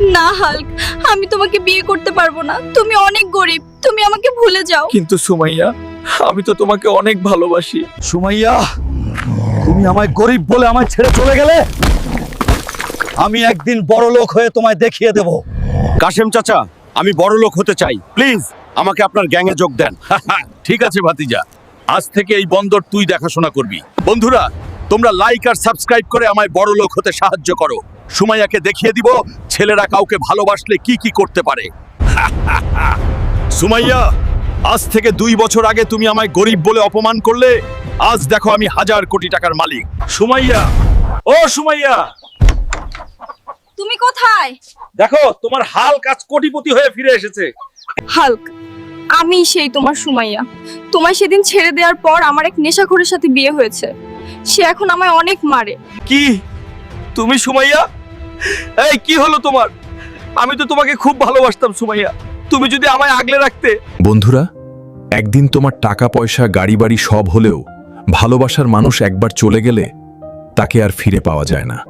না হাল্ক আমি তোমাকে বিয়ে করতে পারব না। তুমি অনেক গরিব তুমি আমাকে ভুলে যাও। কিন্তু সুমাইয়া আমি তো তোমাকে অনেক ভালোবাসি। সুমাইয়া তুমি আমায় গরিব বলে আমায় ছেড়ে চলে গেলে? আমি একদিন বড় লোক হয়ে তোমায় দেখিয়ে দেব। কাশেম চাচা আমি বড় লোক হতে চাই। প্লিজ আমাকে আপনার গ্যাংয়ে যোগ দেন। ঠিক আছে ভাতিজা। আজ থেকে এই বন্দর তুই দেখাশোনা করবি। বন্ধুরা তোমরা লাইক আর সাবস্ক্রাইব করে আমায় বড় লোক হতে সাহায্য করো। সুমাইয়াকে দেখিয়ে দিব ছেলেরা কাউকে ভালোবাসলে কি কি করতে পারে। সুমাইয়া আজ থেকে দুই বছর আগে তুমি আমায় গরিব বলে অপমান করলে আজ দেখো আমি হাজার কোটি টাকার মালিক। সুমাইয়া ও সুমাইয়া! তুমি কোথায়? দেখো তোমার হাল কাজ কোটিপতি হয়ে ফিরে এসেছে। হাল্ক আমি সেই তোমার সুমাইয়া। তোমায় সেদিন ছেড়ে দেওয়ার পর আমার এক নেশাখোরের সাথে বিয়ে হয়েছে। সে এখন আমায় অনেক মারে। কি? তুমি সুমাইয়া? এই কি হলো তোমার? আমি তো তোমাকে খুব ভালোবাসতাম সুমাইয়া। তুমি যদি আমায় আগলে রাখতে। বন্ধুরা একদিন তোমার টাকা পয়সা গাড়ি বাড়ি সব হলেও ভালোবাসার মানুষ একবার চলে গেলে তাকে আর ফিরে পাওয়া যায় না।